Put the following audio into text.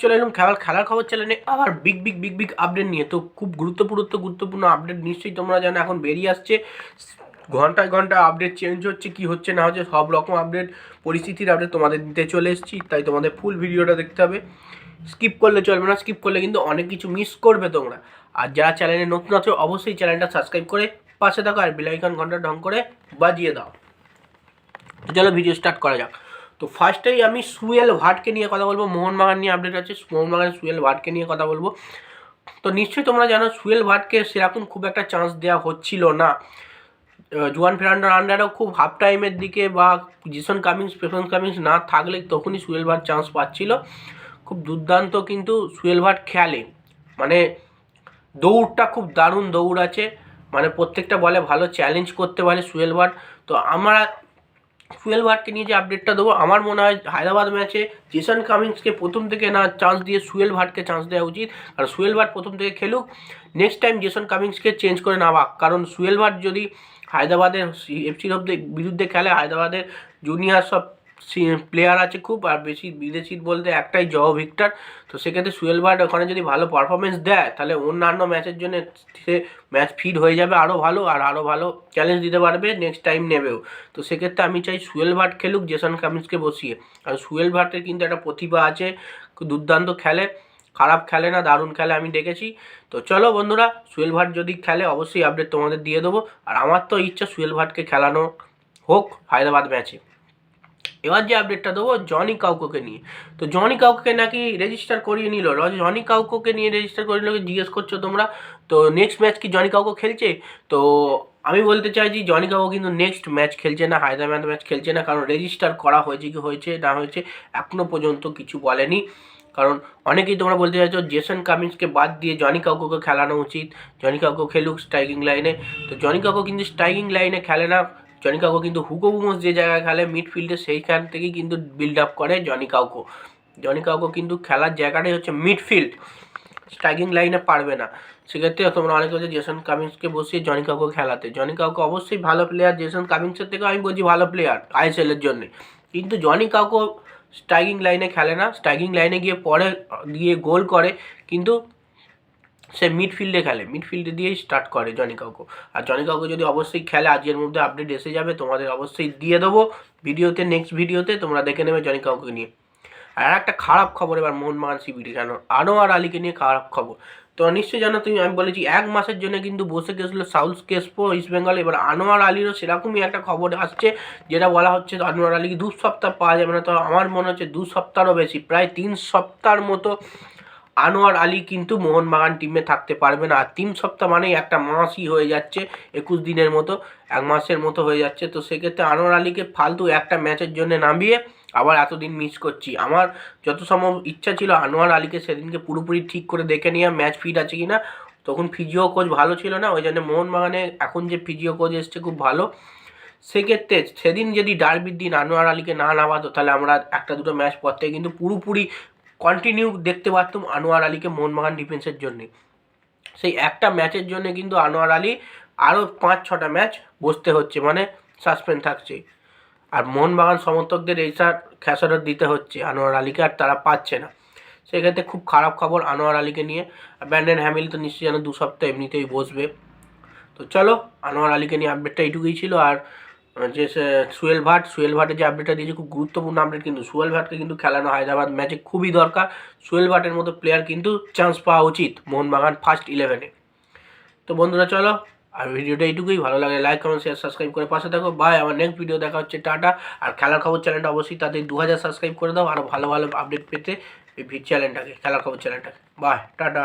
চলে এলাম খেলার খেলার খবর চ্যানেলে আবার big big big big update নিয়ে। তো খুব গুরুত্বপূর্ণ গুরুত্বপূর্ণ আপডেট নিশ্চয়ই তোমরা জানো, এখন বেরিয়ে আসছে। ঘন্টায় ঘণ্টা আপডেট চেঞ্জ হচ্ছে, কি হচ্ছে না হচ্ছে, সব রকম আপডেট পরিস্থিতির আপডেট তোমাদের দিতে চলে এসেছি। তাই তোমাদের ফুল ভিডিওটা দেখতে হবে। স্কিপ করলে চলবে না স্কিপ করলে কিন্তু অনেক কিছু মিস করবে তোমরা। আর যারা চ্যানেলে নতুন আছো, অবশ্যই চ্যানেলটা সাবস্ক্রাইব করে পাশে থাকো আর বেলাইকন ঘণ্টা ঢং করে বাজিয়ে দাও। তো চলো ভিডিও স্টার্ট করা যাক। তো ফার্স্টেই আমি সুয়েল ভাটকে নিয়ে কথা বলব। মোহনবাগান নিয়ে আপডেট আছে। মোহনবাগান সুয়েল ভাটকে নিয়ে কথা বলব। তো নিশ্চয়ই তোমরা জানো, সুয়েল ভাটকে সেরকম খুব একটা চান্স দেওয়া হচ্ছিল না। জুয়ান ফেরান্ডোর আন্ডারও খুব হাফ টাইমের দিকে বা জিসন কামিংস প্রেফারেন্স কামিংস না থাকলে তখনই সুয়েল ভাট চান্স পাচ্ছিল। খুব দুর্দান্ত কিন্তু সুয়েল ভাট খেলে। মানে দৌড়টা খুব দারুণ দৌড় আছে। মানে প্রত্যেকটা বলে ভালো চ্যালেঞ্জ করতে পারে সুয়েল ভাট। তো আমরা সুয়েল ভাটকে নিয়ে যে আপডেটটা দেবো, আমার মনে হয় হায়দ্রাবাদ ম্যাচে জেসন কামিংসকে প্রথম থেকে না চান্স দিয়ে সুয়েল ভাটকে চান্স দেওয়া উচিত। কারণ সুয়েল ভাট প্রথম থেকে খেলুক নেক্সট টাইম জেসন কামিংসকে চেঞ্জ করে নেওয়া কারণ সুয়েল ভাট যদি হায়দ্রাবাদের এফসির বিরুদ্ধে খেলে, হায়দ্রাবাদের জুনিয়ার সব প্লেয়ার আছে খুব, আর বেশি বিদেশি বলতে একটাই জহ ভিক্টর। তো সেক্ষেত্রে সুয়েল ভাট ওখানে যদি ভালো পারফরমেন্স দেয়, তাহলে অন্যান্য ম্যাচের জন্য সে ম্যাচ ফিট হয়ে যাবে আরও ভালো, আর আরও ভালো চ্যালেঞ্জ দিতে পারবে নেক্সট টাইম নেবেও। তো সেক্ষেত্রে আমি চাই সুয়েল ভাট খেলুক, জেসন কামিন্সকে বসিয়ে। আর সুয়েল ভাটের কিন্তু একটা প্রতিভা আছে দুর্দান্ত খেলে। খারাপ খেলে না, দারুণ খেলে আমি দেখেছি। তো চলো বন্ধুরা, সুয়েল ভাট যদি খেলে অবশ্যই আপডেট তোমাদের দিয়ে দেবো। আর আমার তো ইচ্ছা সুয়েল ভাটকে খেলানো হোক, হায়দ্রাবাদ ম্যাচে এবার যে আপডেটটা দেবো জনি কাউকোকে নিয়ে। তো জনি কাউকোকে নাকি রেজিস্টার করিয়ে নিল। জনি কাউকোকে নিয়ে রেজিস্টার করে নিল জিজ্ঞেস করছ তোমরা? তো নেক্সট ম্যাচ কি জনি কাউকো খেলছে? তো আমি বলতে চাইছি জনি কাউকো কিন্তু নেক্সট ম্যাচ খেলছে না, হায়দ্রাবাদ ম্যাচ খেলছে না, কারণ রেজিস্টার করা হয়েছে কি হয়েছে, না হয়েছে এখনও পর্যন্ত কিছু বলেনি। কারণ অনেকেই তোমরা বলতে চাইছো জেসন কামিন্সকে বাদ দিয়ে জনি কাউকোকে খেলানো উচিত। জনি কাউকো খেলুক স্ট্রাইকিং লাইনে তো জনি কাউকো কিন্তু স্ট্রাইকিং লাইনে খেলে না। জনি কাউকো কিন্তু হুকো বুমোস যে জায়গায় খেলে মিডফিল্ডে সেইখান থেকেই কিন্তু বিল্ড আপ করে জনি কাউকো জনি কাউকো কিন্তু খেলার জায়গাটাই হচ্ছে মিডফিল্ড স্ট্রাইকিং লাইনে পারবে না। সেক্ষেত্রে তোমরা অনেকে বলছে জেসন কামিন্সকে বসিয়ে জনি কাউকে খেলাতে। জনি কাউকে অবশ্যই ভালো প্লেয়ার জেসন কামিন্সের থেকে আমি বলছি ভালো প্লেয়ার আইএসএল এর জন্য। কিন্তু জনি কাউকে স্ট্রাইকিং লাইনে খেলে না। স্ট্রাইকিং লাইনে গিয়ে পরে গিয়ে গোল করে। কিন্তু সে মিডফিল্ডে খেলে। মিডফিল্ডে দিয়েই স্টার্ট করে জনি কাউকে আর জনি কাউকে যদি অবশ্যই খেলে, আজকের মধ্যে আপডেট এসে যাবে, তোমাদের অবশ্যই দিয়ে দেবো। ভিডিওতে নেক্সট ভিডিওতে তোমরা দেখে নেবে জনি কাউকে নিয়ে। আর একটা খারাপ খবর এবার মোহনবাগান শিবিরে জানো? আনোয়ার আলীকে নিয়ে খারাপ খবর। তো নিশ্চয়ই জানো, তুমি, আমি বলেছি, এক মাসের জন্য কিন্তু বসে গেছিল সাউথ কেসপো ইস্ট বেঙ্গল এবার আনোয়ার আলীরও সেরকমই একটা খবর আসছে, যেটা বলা হচ্ছে আনোয়ার আলীকে দু সপ্তাহ পাওয়া যাবে না। তো আমার মনে হচ্ছে দু সপ্তাহরও বেশি, প্রায় তিন সপ্তাহের মতো আনোয়ার আলী কিন্তু মোহনবাগান টিমে থাকতে পারবে না। আর তিন সপ্তাহ মানেই একটা মাসই হয়ে যাচ্ছে, একুশ দিনের মতো, এক মাসের মতো হয়ে যাচ্ছে। তো সেক্ষেত্রে আনোয়ার আলীকে ফালতু একটা ম্যাচের জন্য নামিয়ে আবার এতদিন মিস করছি। আমার যত সম্ভব ইচ্ছা ছিল আনোয়ার আলীকে সেদিনকে পুরোপুরি ঠিক করে দেখে নিয়ে ম্যাচ ফিট আছে কি না তখন ফিজিও কোচ ভালো ছিল না, ওই জন্য মোহনবাগানে এখন যে ফিজিও কোচ এসছে খুব ভালো। সেক্ষেত্রে সেদিন যদি ডার্বির দিন আনোয়ার আলীকে না নামাতো, তাহলে আমরা একটা দুটো ম্যাচ পর থেকে কিন্তু পুরোপুরি কন্টিনিউ দেখতে পারতাম আনোয়ার আলীকে মোহনবাগান ডিফেন্সের জন্যে। সেই একটা ম্যাচের জন্য কিন্তু আনোয়ার আলী আরও পাঁচ, ছটা ম্যাচ বসতে হচ্ছে মানে সাসপেন্ড থাকছে। আর মোহনবাগান সমর্থকদের এইসব খেসারত দিতে হচ্ছে আনোয়ার আলীকে, আর তারা পাচ্ছে না। সেক্ষেত্রে খুব খারাপ খবর আনোয়ার আলীকে নিয়ে। ব্যান্ডেন হ্যামিল তো নিশ্চয়ই যেন দু সপ্তাহ এমনিতেই বসবে। তো চলো, আনোয়ার আলীকে নিয়ে আপডেটটা এইটুকুই ছিল, আর যে সুয়েল ভাট, সুয়েল ভাটের যে আপডেটটা দিয়েছে, খুব গুরুত্বপূর্ণ আপডেট কিন্তু, সুয়েল ভাটকে কিন্তু খেলানো হায়দ্রাবাদ ম্যাচে খুবই দরকার। সুয়েল ভাটের মতো প্লেয়ার কিন্তু চান্স পাওয়া উচিত মোহনবাগান ফার্স্ট ইলেভেনে তো বন্ধুরা, চলো, আর ভিডিওটা এইটুকুই। ভালো লাগে লাইক কমেন্ট শেয়ার সাবস্ক্রাইব করে পাশে থাকো। বাই আমার নেক্সট ভিডিও দেখা হচ্ছে, টাটা। আর খেলার খবর চ্যানেলটা অবশ্যই তাদের দু হাজার সাবস্ক্রাইব করে দাও। আরও ভালো ভালো আপডেট পেতে এই চ্যানেলটাকে খেলার খবর চ্যানেলটাকে বাই টাটা।